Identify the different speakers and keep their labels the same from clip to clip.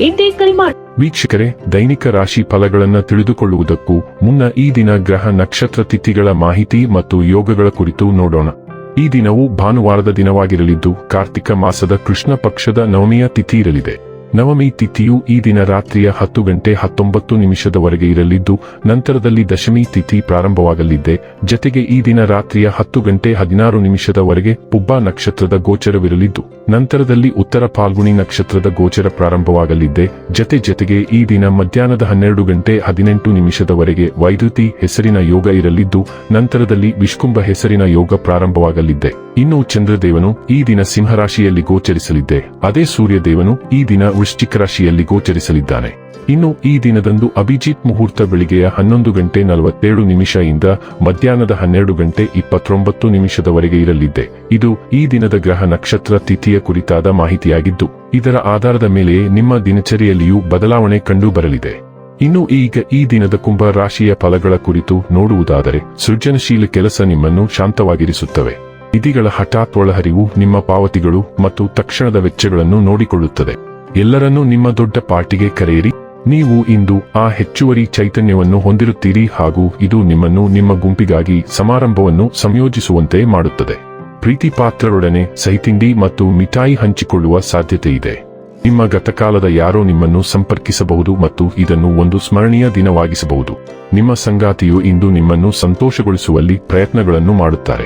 Speaker 1: ಇಂದೇ ಕರೆ ಮಾಡಿ
Speaker 2: ವೀಕ್ಷಕರೇ, ದೈನಿಕ ರಾಶಿ ಫಲಗಳನ್ನು ತಿಳಿದುಕೊಳ್ಳುವುದಕ್ಕೂ ಮುನ್ನ ಈ ದಿನ ಗ್ರಹ ನಕ್ಷತ್ರ ತಿಥಿಗಳ ಮಾಹಿತಿ ಮತ್ತು ಯೋಗಗಳ ಕುರಿತು ನೋಡೋಣ. ಈ ದಿನವು ಭಾನುವಾರದ ದಿನವಾಗಿರಲಿದ್ದು ಕಾರ್ತಿಕ ಮಾಸದ ಕೃಷ್ಣ ಪಕ್ಷದ ನವಮಿಯ ತಿಥಿ ಇರಲಿದೆ. ನವಮಿ ತಿಥಿಯು ಈ ದಿನ ರಾತ್ರಿಯ ಹತ್ತು ಗಂಟೆ ಹತ್ತೊಂಬತ್ತು ನಿಮಿಷದವರೆಗೆ ಇರಲಿದ್ದು, ನಂತರದಲ್ಲಿ ದಶಮಿ ತಿಥಿ ಪ್ರಾರಂಭವಾಗಲಿದ್ದೆ ಜತೆಗೆ ಈ ದಿನ ರಾತ್ರಿಯ ಹತ್ತು ಗಂಟೆ ಹದಿನಾರು ನಿಮಿಷದವರೆಗೆ ಪುಬ್ಬ ನಕ್ಷತ್ರದ ಗೋಚರವಿರಲಿದ್ದು, ನಂತರದಲ್ಲಿ ಉತ್ತರ ಫಾಲ್ಗುಣಿ ನಕ್ಷತ್ರದ ಗೋಚರ ಪ್ರಾರಂಭವಾಗಲಿದ್ದೆ ಜತೆ ಜತೆಗೆ ಈ ದಿನ ಮಧ್ಯಾಹ್ನದ ಹನ್ನೆರಡು ಗಂಟೆ ಹದಿನೆಂಟು ನಿಮಿಷದವರೆಗೆ ವೈದ್ಯುತಿ ಹೆಸರಿನ ಯೋಗ ಇರಲಿದ್ದು, ನಂತರದಲ್ಲಿ ವಿಷ್ಕುಂಭ ಹೆಸರಿನ ಯೋಗ ಪ್ರಾರಂಭವಾಗಲಿದ್ದೆ ಇನ್ನು ಚಂದ್ರದೇವನು ಈ ದಿನ ಸಿಂಹರಾಶಿಯಲ್ಲಿ ಗೋಚರಿಸಲಿದ್ದೆ ಅದೇ ಸೂರ್ಯದೇವನು ಈ ದಿನ ವೃಶ್ಚಿಕ ರಾಶಿಯಲ್ಲಿ ಗೋಚರಿಸಲಿದ್ದಾನೆ. ಇನ್ನು ಈ ದಿನದಂದು ಅಭಿಜಿತ್ ಮುಹೂರ್ತ ಬೆಳಿಗ್ಗೆಯ ಹನ್ನೊಂದು ಗಂಟೆ ನಲವತ್ತೇಳು ನಿಮಿಷ ಮಧ್ಯಾಹ್ನದ ಹನ್ನೆರಡು ಗಂಟೆ ಇಪ್ಪತ್ತೊಂಬತ್ತು ನಿಮಿಷದವರೆಗೆ ಇರಲಿದೆ. ಇದು ಈ ದಿನದ ಗ್ರಹ ನಕ್ಷತ್ರ ತಿಥಿಯ ಕುರಿತಾದ ಮಾಹಿತಿಯಾಗಿದ್ದು, ಇದರ ಆಧಾರದ ಮೇಲೆ ನಿಮ್ಮ ದಿನಚರಿಯಲ್ಲಿಯೂ ಬದಲಾವಣೆ ಕಂಡು ಬರಲಿದೆ ಇನ್ನು ಈಗ ಈ ದಿನದ ಕುಂಭ ರಾಶಿಯ ಫಲಗಳ ಕುರಿತು ನೋಡುವುದಾದರೆ, ಸೃಜನಶೀಲ ಕೆಲಸ ನಿಮ್ಮನ್ನು ಶಾಂತವಾಗಿರಿಸುತ್ತವೆ. ನಿಧಿಗಳ ಹಠಾತ್ ಒಳಹರಿವು ನಿಮ್ಮ ಪಾವತಿಗಳು ಮತ್ತು ತಕ್ಷಣದ ವೆಚ್ಚಗಳನ್ನು ನೋಡಿಕೊಳ್ಳುತ್ತದೆ. ಎಲ್ಲರನ್ನೂ ನಿಮ್ಮ ದೊಡ್ಡ ಪಾರ್ಟಿಗೆ ಕರೆಯಿರಿ. ನೀವು ಇಂದು ಆ ಹೆಚ್ಚುವರಿ ಚೈತನ್ಯವನ್ನು ಹೊಂದಿರುತ್ತೀರಿ ಹಾಗೂ ಇದು ನಿಮ್ಮನ್ನು ನಿಮ್ಮ ಗುಂಪಿಗಾಗಿ ಸಮಾರಂಭವನ್ನು ಸಂಯೋಜಿಸುವಂತೆ ಮಾಡುತ್ತದೆ. ಪ್ರೀತಿ ಪಾತ್ರರೊಡನೆ ಸಹಿತಿಂಡಿ ಮತ್ತು ಮಿಠಾಯಿ ಹಂಚಿಕೊಳ್ಳುವ ಸಾಧ್ಯತೆ ಇದೆ ನಿಮ್ಮ ಗತಕಾಲದ ಯಾರೋ ನಿಮ್ಮನ್ನು ಸಂಪರ್ಕಿಸಬಹುದು ಮತ್ತು ಇದನ್ನು ಒಂದು ಸ್ಮರಣೀಯ ದಿನವಾಗಿಸಬಹುದು. ನಿಮ್ಮ ಸಂಗಾತಿಯು ಇಂದು ನಿಮ್ಮನ್ನು ಸಂತೋಷಗೊಳಿಸುವಲ್ಲಿ ಪ್ರಯತ್ನಗಳನ್ನು ಮಾಡುತ್ತಾರೆ.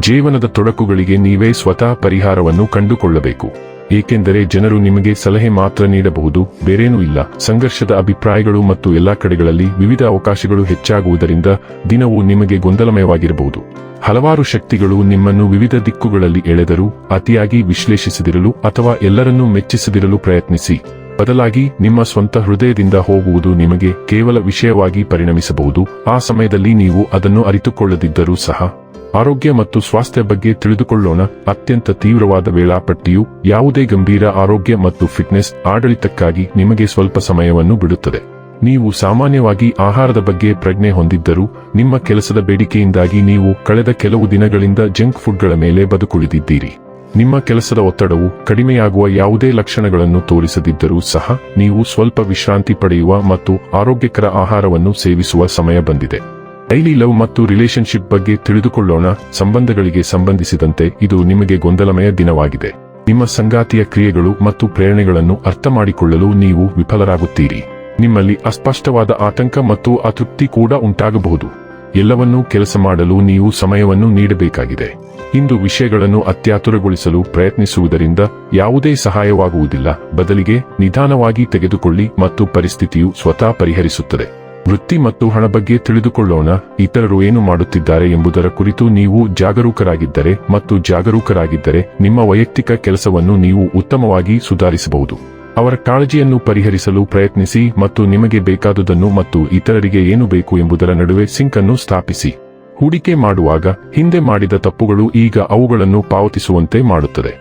Speaker 2: ಜೀವನದ ತೊಡಕುಗಳಿಗೆ ನೀವೇ ಸ್ವತಃ ಪರಿಹಾರವನ್ನು ಕಂಡುಕೊಳ್ಳಬೇಕು. ಏಕೆಂದರೆ ಜನರು ನಿಮಗೆ ಸಲಹೆ ಮಾತ್ರ ನೀಡಬಹುದು, ಬೇರೇನೂ ಇಲ್ಲ. ಸಂಘರ್ಷದ ಅಭಿಪ್ರಾಯಗಳು ಮತ್ತು ಎಲ್ಲಾ ಕಡೆಗಳಲ್ಲಿ ವಿವಿಧ ಅವಕಾಶಗಳು ಹೆಚ್ಚಾಗುವುದರಿಂದ ದಿನವು ನಿಮಗೆ ಗೊಂದಲಮಯವಾಗಿರಬಹುದು. ಹಲವಾರು ಶಕ್ತಿಗಳು ನಿಮ್ಮನ್ನು ವಿವಿಧ ದಿಕ್ಕುಗಳಲ್ಲಿ ಎಳೆದರೂ, ಅತಿಯಾಗಿ ವಿಶ್ಲೇಷಿಸದಿರಲು ಅಥವಾ ಎಲ್ಲರನ್ನೂ ಮೆಚ್ಚಿಸದಿರಲು ಪ್ರಯತ್ನಿಸಿ. ಬದಲಾಗಿ ನಿಮ್ಮ ಸ್ವಂತ ಹೃದಯದಿಂದ ಹೋಗುವುದು ನಿಮಗೆ ಕೇವಲ ವಿಷಯವಾಗಿ ಪರಿಣಮಿಸಬಹುದು. ಆ ಸಮಯದಲ್ಲಿ ನೀವು ಅದನ್ನು ಅರಿತುಕೊಳ್ಳದಿದ್ದರೂ ಸಹ ಆರೋಗ್ಯ ಮತ್ತು ಸ್ವಾಸ್ಥ್ಯ ಬಗ್ಗೆ ತಿಳಿದುಕೊಳ್ಳೋಣ. ಅತ್ಯಂತ ತೀವ್ರವಾದ ವೇಳಾಪಟ್ಟಿಯು ಯಾವುದೇ ಗಂಭೀರ ಆರೋಗ್ಯ ಮತ್ತು ಫಿಟ್ನೆಸ್ ಆಡಳಿತಕ್ಕಾಗಿ ನಿಮಗೆ ಸ್ವಲ್ಪ ಸಮಯವನ್ನು ಬಿಡುತ್ತದೆ. ನೀವು ಸಾಮಾನ್ಯವಾಗಿ ಆಹಾರದ ಬಗ್ಗೆ ಪ್ರಜ್ಞೆ ಹೊಂದಿದ್ದರೂ, ನಿಮ್ಮ ಕೆಲಸದ ಬೇಡಿಕೆಯಿಂದಾಗಿ ನೀವು ಕಳೆದ ಕೆಲವು ದಿನಗಳಿಂದ ಜಂಕ್ ಫುಡ್ಗಳ ಮೇಲೆ ಬದುಕುಳಿದಿದ್ದೀರಿ. ನಿಮ್ಮ ಕೆಲಸದ ಒತ್ತಡವು ಕಡಿಮೆಯಾಗುವ ಯಾವುದೇ ಲಕ್ಷಣಗಳನ್ನು ತೋರಿಸದಿದ್ದರೂ ಸಹ, ನೀವು ಸ್ವಲ್ಪ ವಿಶ್ರಾಂತಿ ಪಡೆಯುವ ಮತ್ತು ಆರೋಗ್ಯಕರ ಆಹಾರವನ್ನು ಸೇವಿಸುವ ಸಮಯ ಬಂದಿದೆ. ಡೈಲಿ ಲವ್ ಮತ್ತು ರಿಲೇಶನ್ಶಿಪ್ ಬಗ್ಗೆ ತಿಳಿದುಕೊಳ್ಳೋಣ. ಸಂಬಂಧಗಳಿಗೆ ಸಂಬಂಧಿಸಿದಂತೆ ಇದು ನಿಮಗೆ ಗೊಂದಲಮಯ ದಿನವಾಗಿದೆ. ನಿಮ್ಮ ಸಂಗಾತಿಯ ಕ್ರಿಯೆಗಳು ಮತ್ತು ಪ್ರೇರಣೆಗಳನ್ನು ಅರ್ಥ ಮಾಡಿಕೊಳ್ಳಲು ನೀವು ವಿಫಲರಾಗುತ್ತೀರಿ. ನಿಮ್ಮಲ್ಲಿ ಅಸ್ಪಷ್ಟವಾದ ಆತಂಕ ಮತ್ತು ಅತೃಪ್ತಿ ಕೂಡ ಉಂಟಾಗಬಹುದು. ಎಲ್ಲವನ್ನೂ ಕೆಲಸ ಮಾಡಲು ನೀವು ಸಮಯವನ್ನು ನೀಡಬೇಕಾಗಿದೆ. ಇಂದು ವಿಷಯಗಳನ್ನು ಅತ್ಯಾತುರಗೊಳಿಸಲು ಪ್ರಯತ್ನಿಸುವುದರಿಂದ ಯಾವುದೇ ಸಹಾಯವಾಗುವುದಿಲ್ಲ. ಬದಲಿಗೆ ನಿಧಾನವಾಗಿ ತೆಗೆದುಕೊಳ್ಳಿ ಮತ್ತು ಪರಿಸ್ಥಿತಿಯು ಸ್ವತಃ ಪರಿಹರಿಸುತ್ತದೆ. ವೃತ್ತಿ ಮತ್ತು ಹಣ ಬಗ್ಗೆ ತಿಳಿದುಕೊಳ್ಳೋಣ, ಇತರರು ಏನು ಮಾಡುತ್ತಿದ್ದಾರೆ ಎಂಬುದರ ಕುರಿತು ನೀವು ಜಾಗರೂಕರಾಗಿದ್ದರೆ ಮತ್ತು ಜಾಗರೂಕರಾಗಿದ್ದರೆ ನಿಮ್ಮ ವೈಯಕ್ತಿಕ ಕೆಲಸವನ್ನು ನೀವು ಉತ್ತಮವಾಗಿ ಸುಧಾರಿಸಬಹುದು. ಅವರ ಕಾಳಜಿಯನ್ನು ಪರಿಹರಿಸಲು ಪ್ರಯತ್ನಿಸಿ ಮತ್ತು ನಿಮಗೆ ಬೇಕಾದುದನ್ನು ಮತ್ತು ಇತರರಿಗೆ ಏನು ಬೇಕು ಎಂಬುದರ ನಡುವೆ ಸಿಂಕ್ ಅನ್ನು ಸ್ಥಾಪಿಸಿ. ಹೂಡಿಕೆ ಮಾಡುವಾಗ ಹಿಂದೆ ಮಾಡಿದ ತಪ್ಪುಗಳು ಈಗ ಅವುಗಳನ್ನು ಪಾವತಿಸುವಂತೆ ಮಾಡುತ್ತದೆ.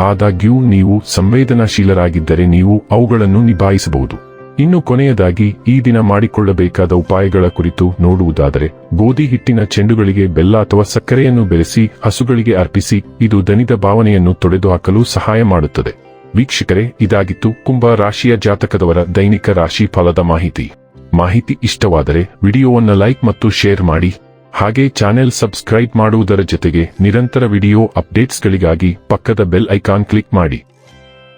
Speaker 2: ಆದಾಗ್ಯೂ, ನೀವು ಸಂವೇದನಾಶೀಲರಾಗಿದ್ದರೆ ನೀವು ಅವುಗಳನ್ನು ನಿಭಾಯಿಸಬಹುದು. ಇನ್ನು ಕೊನೆಯದಾಗಿ ಈ ದಿನ ಮಾಡಿಕೊಳ್ಳಬೇಕಾದ ಉಪಾಯಗಳ ಕುರಿತು ನೋಡುವುದಾದರೆ, ಗೋಧಿ ಹಿಟ್ಟಿನ ಚೆಂಡುಗಳಿಗೆ ಬೆಲ್ಲ ಅಥವಾ ಸಕ್ಕರೆಯನ್ನು ಬೆರೆಸಿ ಹಸುಗಳಿಗೆ ಅರ್ಪಿಸಿ ಇದು ದನಿದ ಭಾವನೆಯನ್ನು ತೊಡೆದುಹಾಕಲು ಸಹಾಯ ಮಾಡುತ್ತದೆ. ವೀಕ್ಷಕರೇ, ಇದಾಗಿತ್ತು ಕುಂಭ ರಾಶಿಯ ಜಾತಕದವರ ದೈನಿಕ ರಾಶಿ ಫಲದ ಮಾಹಿತಿ. ಮಾಹಿತಿ ಇಷ್ಟವಾದರೆ ವಿಡಿಯೋವನ್ನು ಲೈಕ್ ಮತ್ತು ಶೇರ್ ಮಾಡಿ. ಹಾಗೆ ಚಾನೆಲ್ ಸಬ್ಸ್ಕ್ರೈಬ್ ಮಾಡುವುದರ ಜೊತೆಗೆ ನಿರಂತರ ವಿಡಿಯೋ ಅಪ್ಡೇಟ್ಸ್ಗಳಿಗಾಗಿ ಪಕ್ಕದ ಬೆಲ್ ಐಕಾನ್ ಕ್ಲಿಕ್ ಮಾಡಿ.